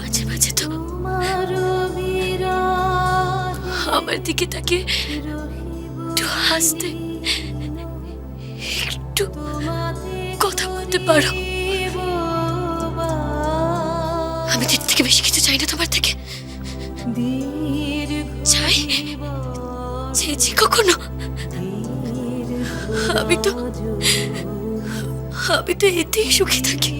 মাঝে মাঝে তো আমার দিকে তাকে একটু হাসতে একটু কথা বলতে পারো। আমি এর থেকে বেশি কিছু চাই না তোমার থেকে। চাই চেয়েছি কখনো আমি তো আমি তো এতেই সুখী থাকি।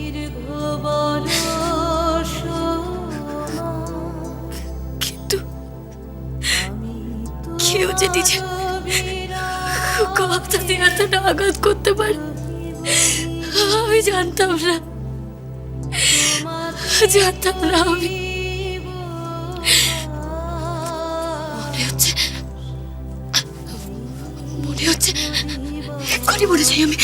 কেউ যে নিজের কথা দিয়ে এতটা আঘাত করতে পারে, আমি জানতাম না। জানতাম না আমি। মনে হচ্ছে মনে হচ্ছে, এক্ষুনি মরে যাই আমি।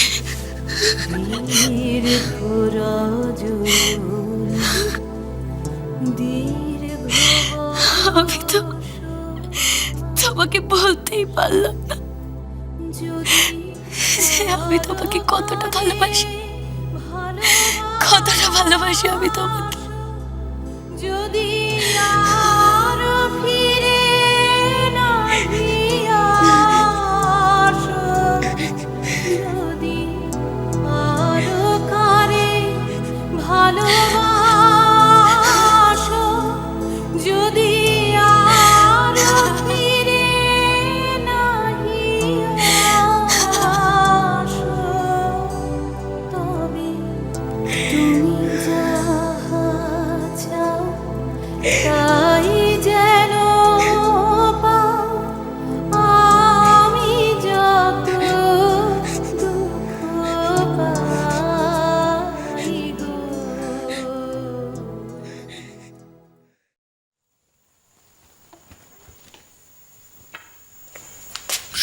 আমি তো তোমাকে বলতেই পারলাম না। যে আমি তোমাকে কতটা ভালোবাসি। কতটা ভালোবাসি আমি তোমাকে। যদি ফিরে না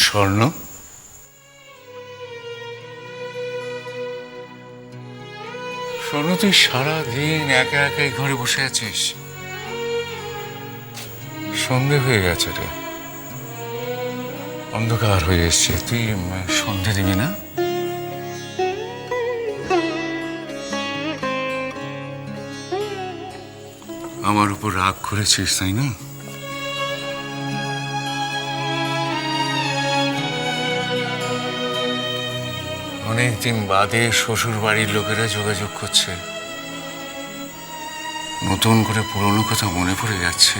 স্বর্ণ। স্বর্ণ তুই সারাদিন একা একা এই ঘরে বসে আছিস। সন্ধে হয়ে গেছে রে। অন্ধকার হয়ে এসছে। তুই সন্ধে দিবি না? আমার উপর রাগ করেছিস, তাই না? অনেকদিন বাদে শ্বশুর বাড়ির লোকেরা যোগাযোগ করছে। নতুন করে পুরনো কথা মনে পড়ে যাচ্ছে।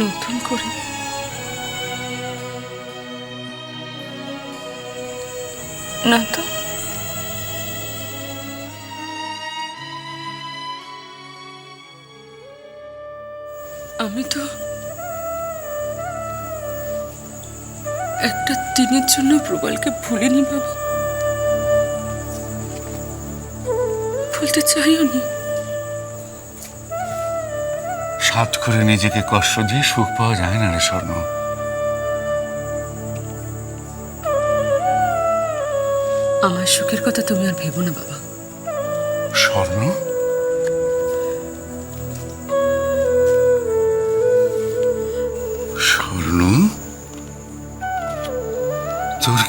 নতুন করে? না তো। আমি তো একটা দিনের জন্য প্রবালকে ভুলিনি বাবা। ভুলতে চাইও নি। সাত করে নিজেকে কষ্ট দিয়ে সুখ পাওয়া যায় না রে স্বর্ণ। আমার সুখের কথা তুমি আর ভেবো না বাবা। স্বর্ণ? স্বর্ণ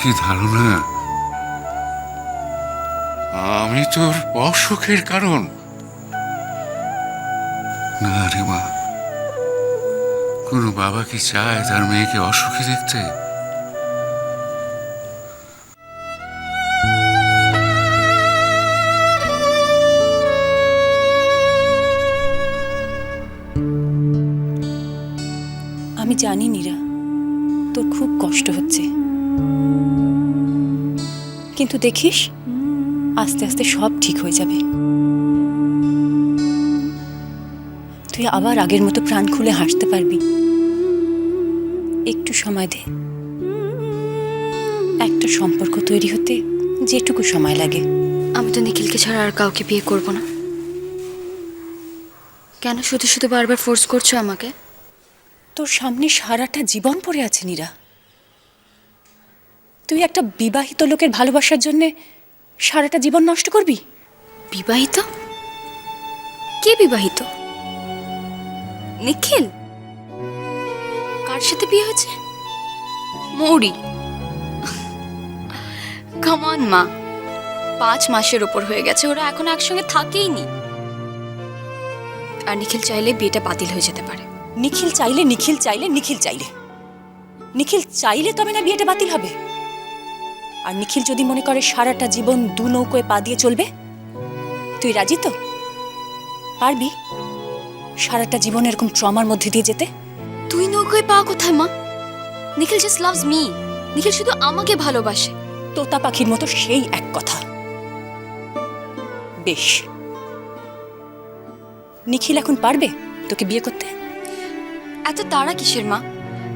কি ধারণা? আমি তোর অসুখের কারণ। না রে মা। কোনো বাবা কি চায় তার মেয়েকে অসুখী দেখতে? আমি জানি নীরা, তোর খুব কষ্ট হচ্ছে। কিন্তু দেখিস আস্তে আস্তে সব ঠিক হয়ে যাবে। তুই আবার আগের মতো প্রাণ খুলে হাসতে পারবি। একটু সময় দে। একটা সম্পর্ক তৈরি হতে যেটুকু সময় লাগে। আমি তো নিখিলকে ছাড়া আর কাউকে বিয়ে করব না। কেন শুধু শুধু বারবার ফোর্স করছ আমাকে? তোর সামনে সারাটা জীবন পড়ে আছে নীরা। তুই একটা বিবাহিত লোকের ভালোবাসার জন্যে সারাটা জীবন নষ্ট করবি? বিবাহিত? কে বিবাহিত? নিখিল? কার সাথে বিয়ে হয়েছে? মৌরি। কামান মা। পাঁচ মাসের ওপর হয়ে গেছে ওরা এখন একসঙ্গে থাকেই নি আর নিখিল চাইলে বিয়েটা বাতিল হয়ে যেতে পারে। নিখিল চাইলে নিখিল চাইলে নিখিল চাইলে। নিখিল চাইলে তবে না বিয়েটা বাতিল হবে। আর নিখিল যদি মনে করে সারাটা জীবন দু নৌকোয় পা দিয়ে চলবে? তুই রাজি তো? পারবি? সারাটা জীবন এরকম ট্রমার মধ্যে দিয়ে যেতে? তুই নৌকোয় পা কোথায় মা? Nikhil just loves me Nikhil শুধু আমাকে ভালোবাসে। তোতা পাখির মতো সেই এক কথা। বেশ। নিখিল এখন পারবে তোকে বিয়ে করতে? এত তাড়া কিসের মা?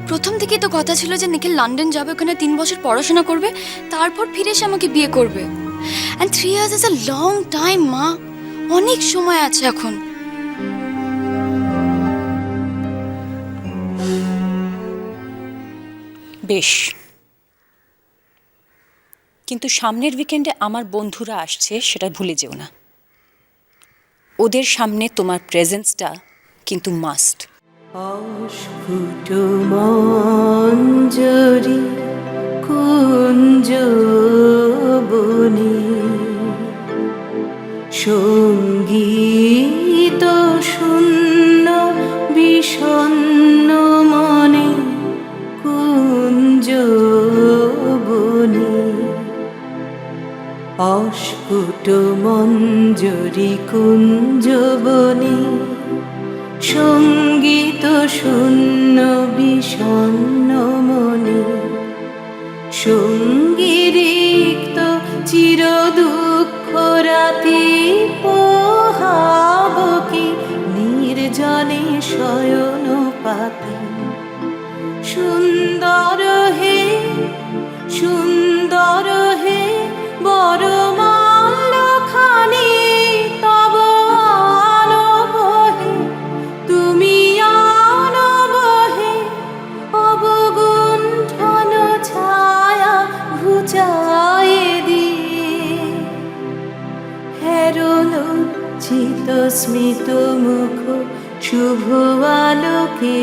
প্রথম থেকেই তো কথা ছিল যে নিখিল লন্ডন যাবে, ওখানে তিন বছর পড়াশোনা করবে, তারপর ফিরে এসে আমাকে বিয়ে করবে। And three years is a long time মা। অনেক সময় আছে এখন। বেশ। কিন্তু সামনের উইকেন্ডে আমার বন্ধুরা আসছে, সেটা ভুলে যেও না। ওদের সামনে তোমার প্রেজেন্সটা কিন্তু মাস্ট অস্ফুট মঞ্জরি কুঞ্জ বনে সংগীত শূন্য বিষণ্ণ মনে কুঞ্জ বনে অস্ফুট মঞ্জরি কুঞ্জ বনে সংগীত শূন্য বিষণ্ণ মনে। সঙ্গীরিক্ত চির দুঃখ রাতি পোহাব কি? নির্জনে শয়ন পাতি। সুন্দর হে, সুন্দর হেরলজ্জিত স্মিত মুখ শুভ আলোকে।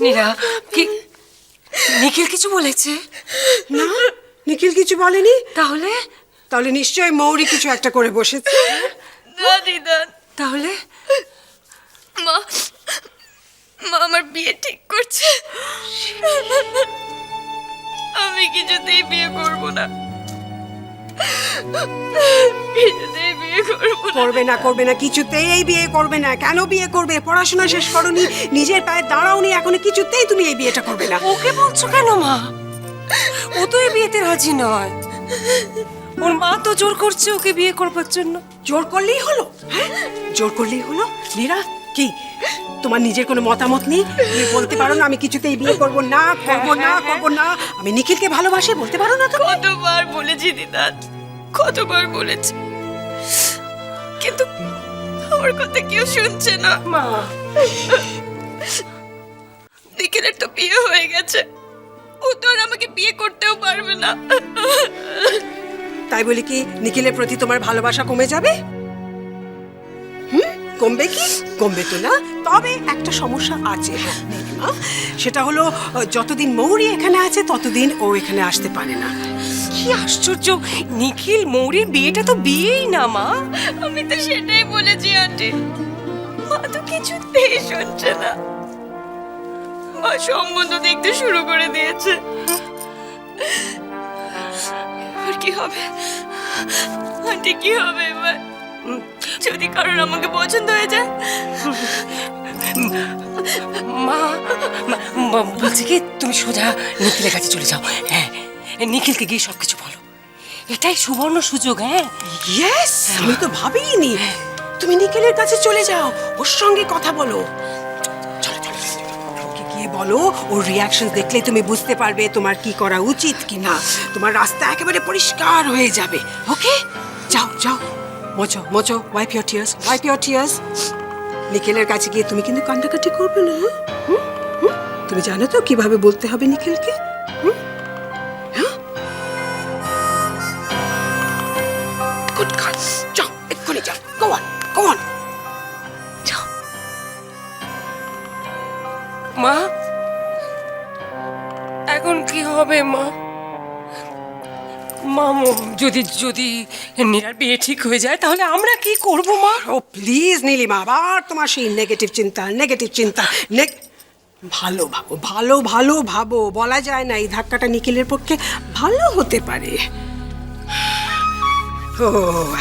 নীরা কি নিখিল কিছু বলেছে? না নিখিল কিছু বলেনি। তাহলে? তাহলে নিশ্চয়ই মৌরি কিছু একটা করে বসেছে। তাহলে? মা মা আমার বিয়ে ঠিক করছে। আমি কিছুতেই বিয়ে করব না। কিছুতেই বিয়ে করব না। করবে না করবে না কিছুতেই এই বিয়ে করবে না। কেন বিয়ে করবে? পড়াশোনা শেষ করনি নিজের পায়ে দাঁড়াওনি এখন কিছুতেই তুমি এই বিয়েটা করবে না। ওকে বলছো কেন মা? ও তো এই বিয়েতে রাজি নয়। ওর মা তো জোর করছে ওকে বিয়ে করবার জন্য। জোর করলেই হলো হ্যাঁ? জোর করলেই হলো। নীরা কি? তোমার নিজের কোনো মতামত নেই? তুমি বলতে পারো না আমি কিছুতেই বিয়ে করব না করব না করব না। আমি নিখিলকে ভালোবাসি বলতে পারো না তুমি? কতবার বলেছি দিদা কতবার বলেছি। কিন্তু আমার কথা কেউ শুনছে না। মা। নিখিলের তো বিয়ে হয়ে গেছে। ও তো আর আমাকে বিয়ে করতেও পারবে না। তাই বলি কি নিখিলের প্রতি তোমার ভালোবাসা কমে যাবে? হুম? কমবে কি? কমবে তো না। তবে একটা সমস্যা আছে। সেটা হলো যতদিন মৌরি এখানে আছে ততদিন ও এখানে আসতে পারে না। কি আশ্চর্য? নিখিল মৌরির বিয়েটা তো বিয়েই না মা। আমি তো সেটাই বলেছি আন্টি। মা তো কিছুতেই শুনছে না। মা সম্বন্ধ দেখতে শুরু করে দিয়েছে। আর কি হবে? আন্টি কি হবে এবার? যদি কারোর আমাকে পছন্দ হয়ে যায়? মা বলছি কি তুমি সোজা নিখিলের কাছে চলে যাও। হ্যাঁ। নিখিলকে গিয়ে সব কিছু বলো। এটাই সুবর্ণ সুযোগ হ্যাঁ? ইয়েস আমি তো ভাবিনি তুমি নিখিলের কাছে চলে যাও ওর সঙ্গে কথা বলো। গিয়ে বলো ওর রিয়াকশন দেখলে তুমি বুঝতে পারবে তোমার কি করা উচিত কি না তোমার রাস্তা একেবারে পরিষ্কার হয়ে যাবে ওকে? যাও যাও। মোচো মোচো wipe your tears wipe your tears নিখিলের কাছে গিয়ে তুমি কিন্তু কান্নাকাটি করবে না হ্যাঁ? তুমি জানো তো কীভাবে বলতে হবে নিখিলকে হুম? হবে, মা। মা যদি যদি নীরার বিয়ে ঠিক হয়ে যায়, তাহলে আমরা কি করব, মা? ও প্লিজ নীলিমা, আবার তোমার সেই নেগেটিভ চিন্তা নেগেটিভ চিন্তা। ভালো ভাবো, ভালো ভালো ভাবো। বলা যায় না, এই ধাক্কাটা নিখিলের পক্ষে ভালো হতে পারে। ও,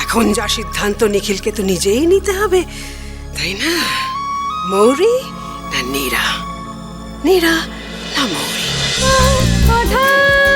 এখন যা সিদ্ধান্ত নিখিলকে তো নিজেই নিতে হবে, তাই না? মৌরি না নীরা? নীরা না মৌরি? আধার